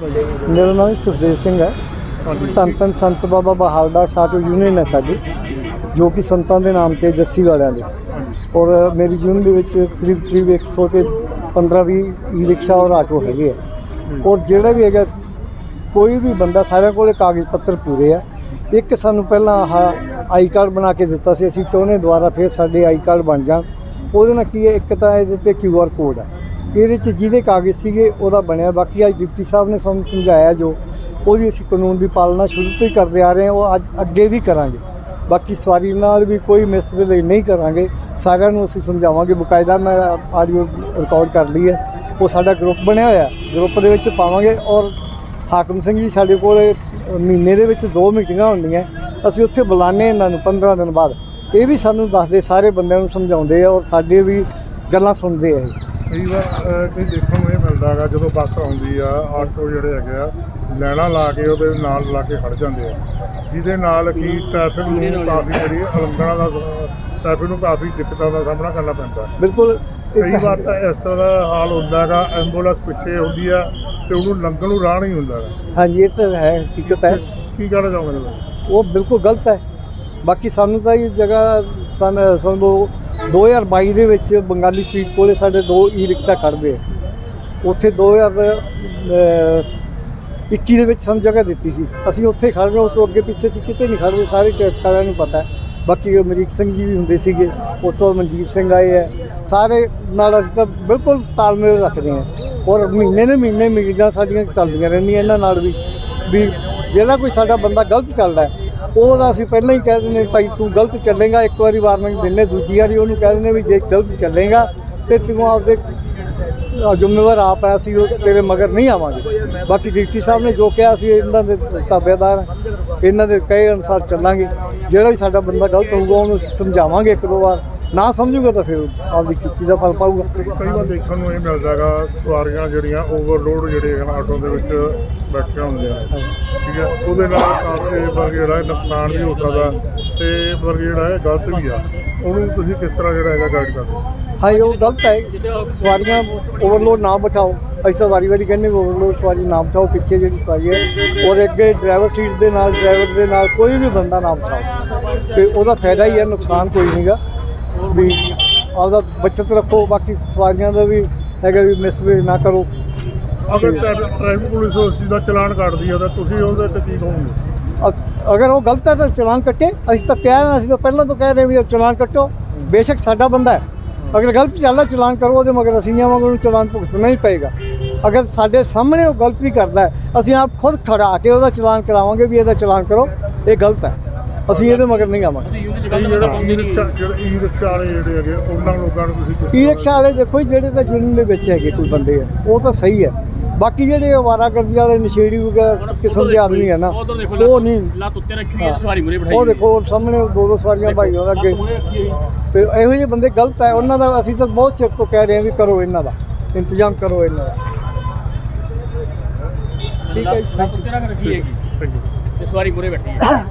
ਮੇਰਾ ਨਾਮ ਸੁਖਦੇਵ ਸਿੰਘ ਹੈ। ਧੰਨ ਧੰਨ ਸੰਤ ਬਾਬਾ ਬਹਾਲਦਾਰ ਸਾਟੋ ਯੂਨੀਅਨ ਹੈ ਸਾਡੀ ਜੋ ਕਿ ਸੰਤਾਂ ਦੇ ਨਾਮ ਤੇ ਜੱਸੀ ਵਾਲਿਆਂ ਦੀ। ਔਰ ਮੇਰੀ ਯੂਨੀਅਨ ਦੇ ਵਿੱਚ ਕਰੀਬ ਕਰੀਬ 100 ਤੇ 15 20 ਈ ਰਿਕਸ਼ਾ ਔਰ ਆਟੋ ਹੈਗੇ ਆ। ਔਰ ਜਿਹੜਾ ਵੀ ਹੈਗਾ ਕੋਈ ਵੀ ਬੰਦਾ ਸਾਰਿਆਂ ਕੋਲੇ ਕਾਗਜ਼ ਪੱਤਰ ਪੂਰੇ ਆ। ਇੱਕ ਸਾਨੂੰ ਪਹਿਲਾਂ ਆਹ ਆਈ ਕਾਰਡ ਬਣਾ ਕੇ ਦਿੱਤਾ ਸੀ ਅਸੀਂ ਚਾਹੁੰਦੇ ਦੁਬਾਰਾ ਫਿਰ ਸਾਡੇ ਆਈ ਕਾਰਡ ਬਣ ਜਾਣ। ਉਹਦੇ ਨਾਲ ਕੀ ਹੈ ਇੱਕ ਤਾਂ ਇਹਦੇ ਤੇ ਕਿਊ ਆਰ ਕੋਡ ਹੈ ਇਹਦੇ 'ਚ ਜਿਹਦੇ ਕਾਗਜ਼ ਸੀਗੇ, ਉਹਦਾ ਬਣਿਆ। ਬਾਕੀ ਅੱਜ ਡਿਪਟੀ ਸਾਹਿਬ ਨੇ ਸਾਨੂੰ ਸਮਝਾਇਆ ਜੋ, ਉਹਦੀ ਅਸੀਂ ਕਾਨੂੰਨ ਦੀ ਪਾਲਣਾ ਸ਼ੁਰੂ ਤੋਂ ਹੀ ਕਰਦੇ ਆ ਰਹੇ ਹਾਂ, ਉਹ ਅੱਜ ਅੱਗੇ ਵੀ ਕਰਾਂਗੇ। ਬਾਕੀ ਸਵਾਰੀ ਨਾਲ ਵੀ ਕੋਈ ਮਿਸਬਿਹੇਵ ਨਹੀਂ ਕਰਾਂਗੇ। ਸਾਰਿਆਂ ਨੂੰ ਅਸੀਂ ਸਮਝਾਵਾਂਗੇ। ਬਕਾਇਦਾ ਮੈਂ ਆਡੀਓ ਰਿਕਾਰਡ ਕਰ ਲਈ ਹੈ। ਉਹ ਸਾਡਾ ਗਰੁੱਪ ਬਣਿਆ ਹੋਇਆ ਗਰੁੱਪ ਦੇ ਵਿੱਚ ਪਾਵਾਂਗੇ ਔਰ ਹਾਕਮ ਸਿੰਘ ਜੀ ਸਾਡੇ ਕੋਲ ਮਹੀਨੇ ਦੇ ਵਿੱਚ ਦੋ ਮੀਟਿੰਗਾਂ ਹੁੰਦੀਆਂ। ਅਸੀਂ ਉੱਥੇ ਬੁਲਾਉਂਦੇ ਇਹਨਾਂ ਨੂੰ 15 ਦਿਨ ਬਾਅਦ। ਇਹ ਵੀ ਸਾਨੂੰ ਦੱਸਦੇ, ਸਾਰੇ ਬੰਦਿਆਂ ਨੂੰ ਸਮਝਾਉਂਦੇ ਆ ਔਰ ਸਾਡੇ ਵੀ ਗੱਲਾਂ ਸੁਣਦੇ ਆ ਕਈ ਵਾਰ ਕਈ ਦੇਖਣ ਨੂੰ ਇਹ ਮਿਲਦਾ ਹੈਗਾ ਜਦੋਂ ਬੱਸ ਆਉਂਦੀ ਆ ਆਟੋ ਜਿਹੜੇ ਹੈਗੇ ਆ ਲੈਣਾ ਲਾ ਕੇ ਉਹਦੇ ਨਾਲ ਲਾ ਕੇ ਖੜ ਜਾਂਦੇ ਆ। ਜਿਹਦੇ ਨਾਲ ਕੀ ਟ੍ਰੈਫਿਕ ਨੂੰ ਕਾਫੀ ਜਿਹੜੀ ਉਲੰਘਣਾ ਦਾ ਟ੍ਰੈਫਿਕ ਨੂੰ ਕਾਫੀ ਦਿੱਕਤਾਂ ਦਾ ਸਾਹਮਣਾ ਕਰਨਾ ਪੈਂਦਾ। ਬਿਲਕੁਲ ਕਈ ਵਾਰ ਤਾਂ ਇਸ ਤਰ੍ਹਾਂ ਦਾ ਹਾਲ ਹੁੰਦਾ ਹੈਗਾ ਐਂਬੂਲੈਂਸ ਪਿੱਛੇ ਹੁੰਦੀ ਆ ਤੇ ਉਹਨੂੰ ਲੰਘਣ ਨੂੰ ਰਾਹ ਨਹੀਂ ਹੁੰਦਾ ਹਾਂਜੀ ਇਹ ਤਾਂ ਹੈ ਹਕੀਕਤ ਹੈ। ਕੀ ਕਹਿਣਾ ਚਾਹੁੰਦੇ ਉਹ ਬਿਲਕੁਲ ਗਲਤ ਹੈ। ਬਾਕੀ ਸਾਨੂੰ ਤਾਂ ਇਹ ਜਗ੍ਹਾ ਸਨ 2022 ਦੇ ਵਿੱਚ ਬੰਗਾਲੀ ਸਟਰੀਟ ਕੋਲੇ ਸਾਡੇ ਦੋ ਈ ਰਿਕਸ਼ਾ ਖੜਦੇ ਆ। ਉੱਥੇ 2021 ਦੇ ਵਿੱਚ ਸਾਨੂੰ ਜਗ੍ਹਾ ਦਿੱਤੀ ਸੀ। ਅਸੀਂ ਉੱਥੇ ਖੜ ਰਹੇ ਉਸ ਤੋਂ ਅੱਗੇ ਪਿੱਛੇ ਸੀ ਕਿਤੇ ਨਹੀਂ ਖੜਦੇ ਸਾਰੇ ਟ੍ਰੈਫਿਕ ਵਾਲਿਆਂ ਨੂੰ ਪਤਾ ਬਾਕੀ ਅਮਰੀਕ ਸਿੰਘ ਜੀ ਵੀ ਹੁੰਦੇ ਸੀਗੇ ਉੱਥੋਂ ਮਨਜੀਤ ਸਿੰਘ ਆਏ ਹੈ ਸਾਰੇ ਨਾਲ ਅਸੀਂ ਤਾਂ ਬਿਲਕੁਲ ਤਾਲਮੇਲ ਰੱਖਦੇ ਹਾਂ। ਔਰ ਮਹੀਨੇ ਦੇ ਮਹੀਨੇ ਮੀਟਿੰਗਾਂ ਸਾਡੀਆਂ ਚੱਲਦੀਆਂ ਰਹਿੰਦੀਆਂ ਇਹਨਾਂ ਨਾਲ ਵੀ ਵੀ ਜਿਹੜਾ ਕੋਈ ਸਾਡਾ ਬੰਦਾ ਗਲਤ ਚੱਲਦਾ ਹੈ ਉਹਦਾ ਅਸੀਂ ਪਹਿਲਾਂ ਹੀ ਕਹਿ ਦਿੰਦੇ ਭਾਈ ਤੂੰ ਗਲਤ ਚੱਲੇਗਾ, ਇੱਕ ਵਾਰੀ ਵਾਰਨਿੰਗ ਦਿੰਨੇ ਦੂਜੀ ਵਾਰੀ ਉਹਨੂੰ ਕਹਿ ਦਿੰਦੇ ਵੀ ਜੇ ਗਲਤ ਚੱਲੇਗਾ ਤੇ ਤੂੰ ਆਪਦੇ ਜ਼ਿੰਮੇਵਾਰ ਆਪ ਹੈ ਅਸੀਂ ਉਹ ਤੇਰੇ ਮਗਰ ਨਹੀਂ ਆਵਾਂਗੇ। ਬਾਕੀ ਡਿਪਟੀ ਸਾਹਿਬ ਨੇ ਜੋ ਕਿਹਾ ਅਸੀਂ ਇਹਨਾਂ ਦੇ ਤਾਬੇਦਾਰ ਇਹਨਾਂ ਦੇ ਕਹੇ ਅਨੁਸਾਰ ਚੱਲਾਂਗੇ। ਜਿਹੜਾ ਵੀ ਸਾਡਾ ਬੰਦਾ ਗਲਤ ਹੋਊਗਾ, ਉਹਨੂੰ ਸਮਝਾਵਾਂਗੇ ਇੱਕ ਦੋ ਵਾਰ। ਨਾ ਸਮਝੂਗਾ ਤਾਂ ਫਿਰ ਆਪਦੀ ਕੀਤੀ ਦਾ ਫਲ ਪਾਊਗਾ। ਕਈ ਵਾਰ ਦੇਖਣ ਨੂੰ ਇਹ ਮਿਲਦਾ ਹੈਗਾ ਸਵਾਰੀਆਂ ਜਿਹੜੀਆਂ ਓਵਰਲੋਡ ਜਿਹੜੇ ਹਨ ਆਟੋ ਦੇ ਵਿੱਚ ਬੈਠੀਆਂ ਹੁੰਦੀਆਂ ਨੇ। ਠੀਕ ਹੈ ਉਹਦੇ ਨਾਲ ਕਾਫੀ ਵਾਰ ਜਿਹੜਾ ਨੁਕਸਾਨ ਵੀ ਹੋ ਸਕਦਾ ਤੇ ਪਰ ਜਿਹੜਾ ਹੈ ਗਲਤ ਵੀ ਆ। ਉਹਨੂੰ ਤੁਸੀਂ ਕਿਸ ਤਰ੍ਹਾਂ ਜਿਹੜਾ ਹੈਗਾ ਗਾਈਡ ਕਰਦੇ ਹੋ? ਹਾਂ ਉਹ ਗਲਤ ਹੈ। ਸਵਾਰੀਆਂ ਓਵਰਲੋਡ ਨਾ ਬਿਠਾਓ। ਅਸੀਂ ਤਾਂ ਵਾਰੀ ਵਾਰੀ ਕਹਿੰਦੇ ਓਵਰਲੋਡ ਸਵਾਰੀ ਨਾ ਬਿਠਾਓ ਪਿੱਛੇ ਜਿਹੜੀ ਸਵਾਰੀ ਹੈ ਔਰ ਅੱਗੇ ਡਰਾਈਵਰ ਸੀਟ ਦੇ ਨਾਲ ਡਰਾਈਵਰ ਦੇ ਨਾਲ ਕੋਈ ਵੀ ਬੰਦਾ ਨਾ ਬਿਠਾਓ। ਤੇ ਉਹਦਾ ਫਾਇਦਾ ਹੀ ਹੈ ਨੁਕਸਾਨ ਕੋਈ ਨਹੀਂਗਾ ਵੀ ਆਪਦਾ ਬਚਤ ਰੱਖੋ ਬਾਕੀ ਸਵਾਰੀਆਂ ਦਾ ਵੀ ਹੈਗਾ ਵੀ ਮਿਸਬਿਹੇਵ ਨਾ ਕਰੋ। ਅਗਰ ਟ੍ਰੈਫਿਕ ਪੁਲਿਸ ਉਸ ਚੀਜ਼ ਦਾ ਚਲਾਨ ਕੱਟਦੀ ਆ ਤਾਂ ਤੁਸੀਂ ਉਹਦੇ ਤੇ ਕੀ ਕਹੋਗੇ? ਅਗਰ ਉਹ ਗਲਤ ਹੈ ਤਾਂ ਚਲਾਨ ਕੱਟੇ। ਅਸੀਂ ਤਾਂ ਕਹਿ ਰਹੇ ਹਾਂ, ਅਸੀਂ ਤਾਂ ਪਹਿਲਾਂ ਤੋਂ ਕਹਿ ਰਹੇ ਵੀ ਚਲਾਨ ਕੱਟੋ। ਬੇਸ਼ੱਕ ਸਾਡਾ ਬੰਦਾ ਹੈ। ਅਗਰ ਗਲਤ ਚੱਲਦਾ ਚਲਾਨ ਕਰੋ ਉਹਦੇ ਮਗਰ ਅਸੀਂ ਨਹੀਂ ਆਵਾਂਗੇ ਉਹਨੂੰ ਚਲਾਨ ਭੁਗਤਣਾ ਹੀ ਪਏਗਾ। ਅਗਰ ਸਾਡੇ ਸਾਹਮਣੇ ਉਹ ਗਲਤ ਵੀ ਕਰਦਾ ਹੈ ਅਸੀਂ ਆਪ ਖੁਦ ਖੜਾ ਕੇ ਉਹਦਾ ਚਲਾਨ ਕਰਾਵਾਂਗੇ ਵੀ ਇਹਦਾ ਚਲਾਨ ਕਰੋ। ਇਹ ਗਲਤ ਹੈ। ਅਸੀਂ ਇਹਦੇ ਮਗਰ ਨਹੀਂ ਆਵਾਂਗੇ। ਇਹ ਜਿਹੜਾ ਰਿਕਸ਼ਾ ਜਿਹੜੇ ਈ ਰਿਕਸ਼ਾ ਵਾਲੇ ਜਿਹੜੇ ਹੈਗੇ ਉਹਨਾਂ ਲੋਕਾਂ ਨੂੰ ਤੁਸੀਂ ਕਿਸ ਈ ਰਿਕਸ਼ਾ ਵਾਲੇ ਦੇਖੋ ਜੀ, ਜਿਹੜੇ ਤਾਂ ਜੁਰਮ ਦੇ ਵਿੱਚ ਹੈਗੇ ਕੋਈ ਬੰਦੇ ਆ ਉਹ ਤਾਂ ਸਹੀ ਹੈ ਬਾਕੀ ਜਿਹੜੇ ਅਵਾਰਾਗਰਦੀ ਵਾਲੇ ਨਸ਼ੇੜੀ ਵਗੈਰਾ ਕਿਸਮ ਦੇ ਆਦਮੀ ਹੈ ਨਾ ਉਹ ਨਹੀਂ। ਲੱਤ ਉੱਤੇ ਰੱਖੀ ਹੋਈ ਹੈ, ਹਾਂ। ਸਵਾਰੀ ਮੁਰੇ ਬਿਠਾਈ ਉਹ। ਦੇਖੋ ਉਹ ਸਾਹਮਣੇ ਦੋ ਦੋ ਸਵਾਰੀਆਂ ਭਾਈ ਉਹਦਾ ਅੱਗੇ। ਤੇ ਇਹੋ ਜਿਹੇ ਬੰਦੇ ਗਲਤ ਹੈ ਉਹਨਾਂ ਦਾ ਅਸੀਂ ਤਾਂ ਬਹੁਤ ਚਿਰ ਤੋਂ ਕਹਿ ਰਹੇ ਹਾਂ ਵੀ ਕਰੋ ਇਹਨਾਂ ਦਾ ਇੰਤਜ਼ਾਮ ਕਰੋ ਇਹਨਾਂ ਦਾ। ਠੀਕ ਹੈ ਜੀ ਲੱਤ ਉੱਤੇ ਰੱਖ ਰੱਖੀ ਹੈਗੀ। ਥੈਂਕ ਯੂ ਤੇ ਸਵਾਰੀ ਮੁਰੇ ਬੈਠੀ ਹੈ